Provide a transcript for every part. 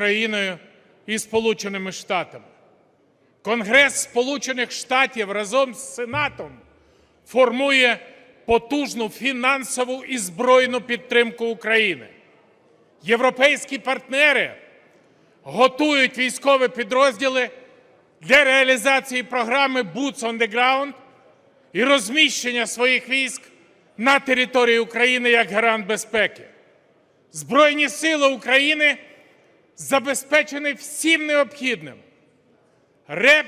Україною і Сполученими Штатами. Конгрес Сполучених Штатів разом з Сенатом формує потужну фінансову і збройну підтримку України. Європейські партнери готують військові підрозділи для реалізації програми Boots on the Ground і розміщення своїх військ на території України як гарант безпеки. Збройні сили України забезпечені всім необхідним: РЕП,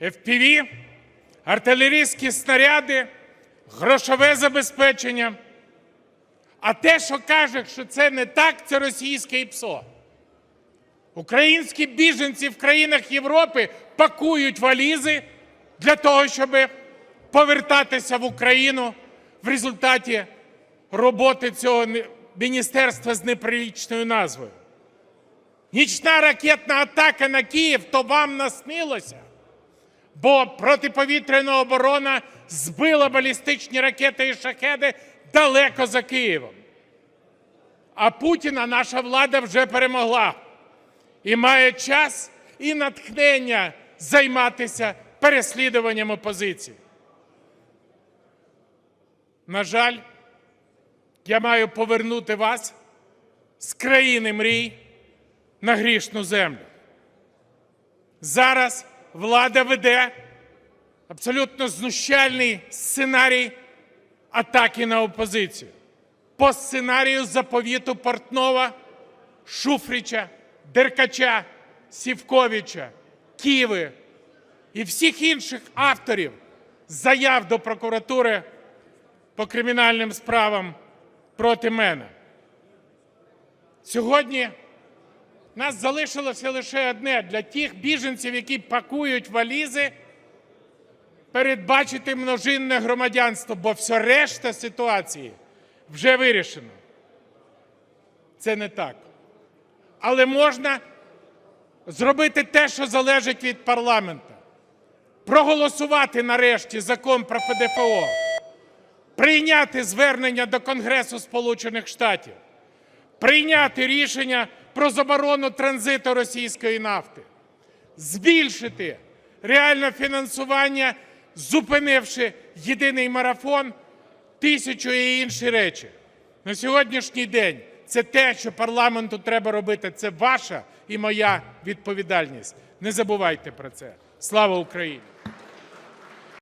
FPV, артилерійські снаряди, грошове забезпечення. А те, що каже, що це не так, це російське ІПСО. Українські біженці в країнах Європи пакують валізи для того, щоб повертатися в Україну в результаті роботи цього міністерства з неприлічною назвою. Нічна ракетна атака на Київ то вам наснилося, бо протиповітряна оборона збила балістичні ракети і шахеди далеко за Києвом. А Путіна наша влада вже перемогла і має час і натхнення займатися переслідуванням опозиції. На жаль, я маю повернути вас з країни мрій на грішну землю. Зараз влада веде абсолютно знущальний сценарій атаки на опозицію. По сценарію заповіту Портнова, Шуфрича, Деркача, Сівковича, Ківи і всіх інших авторів заяв до прокуратури по кримінальним справам проти мене. Сьогодні нас залишилося лише одне для тих біженців, які пакують валізи, передбачити множинне громадянство, бо все решта ситуації вже вирішено. Це не так. Але можна зробити те, що залежить від парламента. Проголосувати нарешті закон про ПДФО, прийняти звернення до Конгресу Сполучених Штатів, прийняти рішення про заборону транзиту російської нафти, збільшити реальне фінансування, зупинивши єдиний марафон, тисячу і інші речі. На сьогоднішній день це те, що парламенту треба робити. Це ваша і моя відповідальність. Не забувайте про це. Слава Україні!